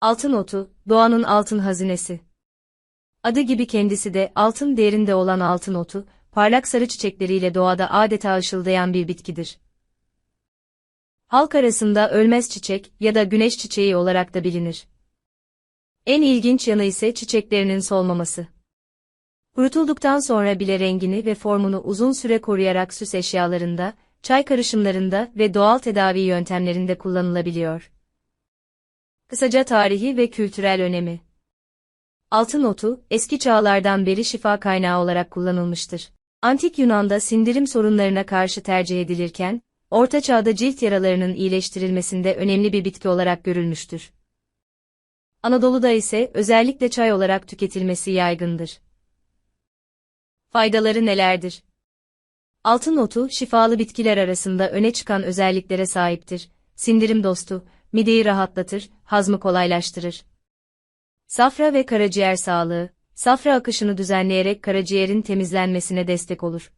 Altın otu, doğanın altın hazinesi. Adı gibi kendisi de altın değerinde olan altın otu, parlak sarı çiçekleriyle doğada adeta ışıldayan bir bitkidir. Halk arasında ölmez çiçek ya da güneş çiçeği olarak da bilinir. En ilginç yanı ise çiçeklerinin solmaması. Kurutulduktan sonra bile rengini ve formunu uzun süre koruyarak süs eşyalarında, çay karışımlarında ve doğal tedavi yöntemlerinde kullanılabiliyor. Kısaca tarihi ve kültürel önemi. Altın otu, eski çağlardan beri şifa kaynağı olarak kullanılmıştır. Antik Yunan'da sindirim sorunlarına karşı tercih edilirken, Orta Çağ'da cilt yaralarının iyileştirilmesinde önemli bir bitki olarak görülmüştür. Anadolu'da ise özellikle çay olarak tüketilmesi yaygındır. Faydaları nelerdir? Altın otu, şifalı bitkiler arasında öne çıkan özelliklere sahiptir. Sindirim dostu, mideyi rahatlatır, hazmı kolaylaştırır. Safra ve karaciğer sağlığı, safra akışını düzenleyerek karaciğerin temizlenmesine destek olur.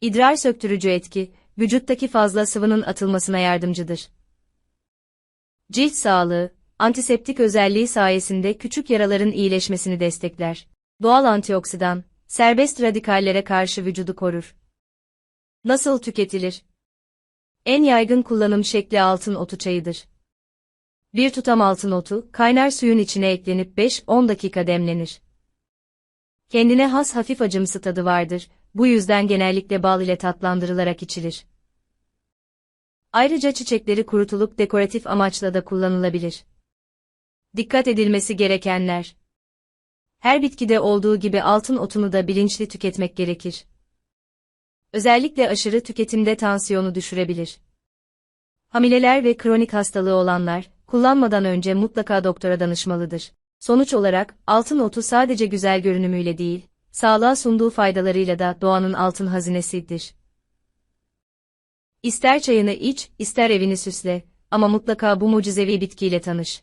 İdrar söktürücü etki, vücuttaki fazla sıvının atılmasına yardımcıdır. Cilt sağlığı, antiseptik özelliği sayesinde küçük yaraların iyileşmesini destekler. Doğal antioksidan, serbest radikallere karşı vücudu korur. Nasıl tüketilir? En yaygın kullanım şekli altın otu çayıdır. Bir tutam altın otu, kaynar suyun içine eklenip 5-10 dakika demlenir. Kendine has hafif acımsı tadı vardır, bu yüzden genellikle bal ile tatlandırılarak içilir. Ayrıca çiçekleri kurutulup dekoratif amaçla da kullanılabilir. Dikkat edilmesi gerekenler. Her bitkide olduğu gibi altın otunu da bilinçli tüketmek gerekir. Özellikle aşırı tüketimde tansiyonu düşürebilir. Hamileler ve kronik hastalığı olanlar, kullanmadan önce mutlaka doktora danışmalıdır. Sonuç olarak, altın otu sadece güzel görünümüyle değil, sağlığa sunduğu faydalarıyla da doğanın altın hazinesidir. İster çayını iç, ister evini süsle, ama mutlaka bu mucizevi bitkiyle tanış.